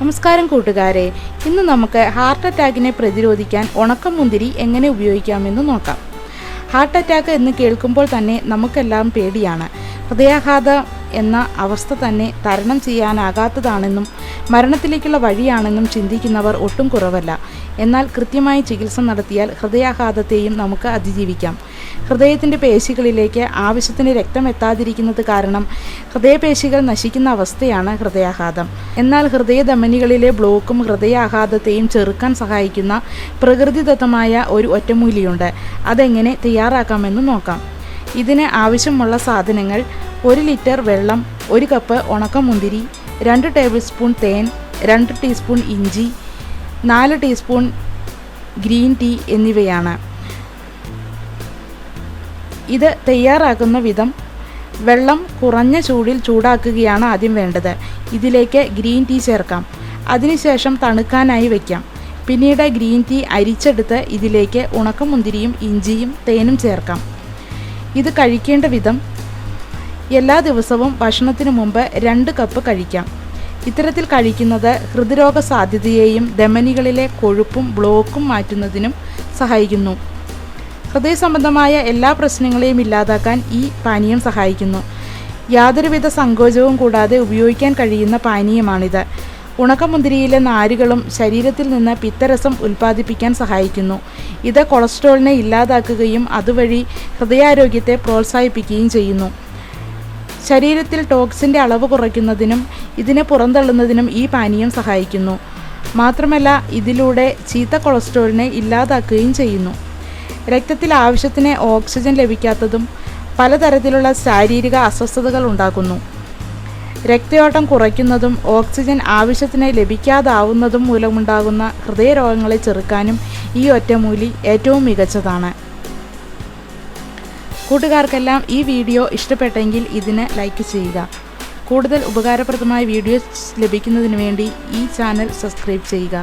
നമസ്കാരം കൂട്ടുകാരെ. ഇന്ന് നമുക്ക് ഹാർട്ട് അറ്റാക്കിനെ പ്രതിരോധിക്കാൻ ഉണക്കമുന്തിരി എങ്ങനെ ഉപയോഗിക്കാമെന്ന് നോക്കാം. ഹാർട്ട് അറ്റാക്ക് എന്ന് കേൾക്കുമ്പോൾ തന്നെ നമുക്കെല്ലാം പേടിയാണ്. ഹൃദയാഘാതം എന്ന അവസ്ഥ തന്നെ തരണം ചെയ്യാനാകാത്തതാണെന്നും മരണത്തിലേക്കുള്ള വഴിയാണെന്നും ചിന്തിക്കുന്നവർ ഒട്ടും കുറവല്ല. എന്നാൽ കൃത്യമായി ചികിത്സ നടത്തിയാൽ ഹൃദയാഘാതത്തെയും നമുക്ക് അതിജീവിക്കാം. ഹൃദയത്തിന്റെ പേശികളിലേക്ക് ആവശ്യത്തിന് രക്തം എത്താതിരിക്കുന്നത് കാരണം ഹൃദയപേശികൾ നശിക്കുന്ന അവസ്ഥയാണ് ഹൃദയാഘാതം. എന്നാൽ ഹൃദയധമനികളിലെ ബ്ലോക്കും ഹൃദയാഘാതത്തെയും ചെറുക്കാൻ സഹായിക്കുന്ന പ്രകൃതിദത്തമായ ഒരു ഒറ്റമൂലിയുണ്ട്. അതെങ്ങനെ തയ്യാറാക്കാമെന്ന് നോക്കാം. ഇതിന് ആവശ്യമുള്ള സാധനങ്ങൾ ഒരു ലിറ്റർ വെള്ളം ഒരു കപ്പ് ഉണക്കമുന്തിരി രണ്ട് ടേബിൾ സ്പൂൺ തേൻ രണ്ട് ടീസ്പൂൺ ഇഞ്ചി നാല് ടീസ്പൂൺ ഗ്രീൻ ടീ എന്നിവയാണ്. ഇത് തയ്യാറാക്കുന്ന വിധം വെള്ളം കുറഞ്ഞ ചൂടിൽ ചൂടാക്കുകയാണ് ആദ്യം വേണ്ടത്. ഇതിലേക്ക് ഗ്രീൻ ടീ ചേർക്കാം. അതിനുശേഷം തണുക്കാനായി വയ്ക്കാം പിന്നീട് ഗ്രീൻ ടീ അരിച്ചെടുത്ത് ഇതിലേക്ക് ഉണക്കമുന്തിരിയും ഇഞ്ചിയും തേനും ചേർക്കാം. ഇത് കഴിക്കേണ്ട വിധം എല്ലാ ദിവസവും ഭക്ഷണത്തിന് മുമ്പ് രണ്ട് കപ്പ് കഴിക്കാം. ഇത്തരത്തിൽ കഴിക്കുന്നത് ഹൃദ്രോഗ സാധ്യതയെയും ധമനികളിലെ കൊഴുപ്പും ബ്ലോക്കും മാറ്റുന്നതിനും സഹായിക്കുന്നു. ഹൃദയ സംബന്ധമായ എല്ലാ പ്രശ്നങ്ങളെയും ഇല്ലാതാക്കാൻ ഈ പാനീയം സഹായിക്കുന്നു. യാതൊരുവിധ സങ്കോചവും കൂടാതെ ഉപയോഗിക്കാൻ കഴിയുന്ന പാനീയമാണിത്. ഉണക്കമുന്തിരിയിലെ നാരുകളും ശരീരത്തിൽ നിന്ന് പിത്തരസം ഉൽപ്പാദിപ്പിക്കാൻ സഹായിക്കുന്നു. ഇത് കൊളസ്ട്രോളിനെ ഇല്ലാതാക്കുകയും അതുവഴി ഹൃദയാരോഗ്യത്തെ പ്രോത്സാഹിപ്പിക്കുകയും ചെയ്യുന്നു. ശരീരത്തിൽ ടോക്സിന്റെ അളവ് കുറയ്ക്കുന്നതിനും ഇതിനെ പുറന്തള്ളുന്നതിനും ഈ പാനീയം സഹായിക്കുന്നു. മാത്രമല്ല ഇതിലൂടെ ചീത്ത കൊളസ്ട്രോളിനെ ഇല്ലാതാക്കുകയും ചെയ്യുന്നു. രക്തത്തിൽ ആവശ്യത്തിന് ഓക്സിജൻ ലഭിക്കാത്തതും പലതരത്തിലുള്ള ശാരീരിക അസ്വസ്ഥതകൾ ഉണ്ടാക്കുന്നു. രക്തയോട്ടം കുറയ്ക്കുന്നതും ഓക്സിജൻ ആവശ്യത്തിന് ലഭിക്കാതാവുന്നതും മൂലമുണ്ടാകുന്ന ഹൃദയരോഗങ്ങളെ ചെറുക്കാനും ഈ ഒറ്റമൂലി ഏറ്റവും മികച്ചതാണ്. കൂട്ടുകാർക്കെല്ലാം ഈ വീഡിയോ ഇഷ്ടപ്പെട്ടെങ്കിൽ ഇതിന് ലൈക്ക് ചെയ്യുക. കൂടുതൽ ഉപകാരപ്രദമായ വീഡിയോസ് ലഭിക്കുന്നതിന് വേണ്ടി ഈ ചാനൽ സബ്സ്ക്രൈബ് ചെയ്യുക.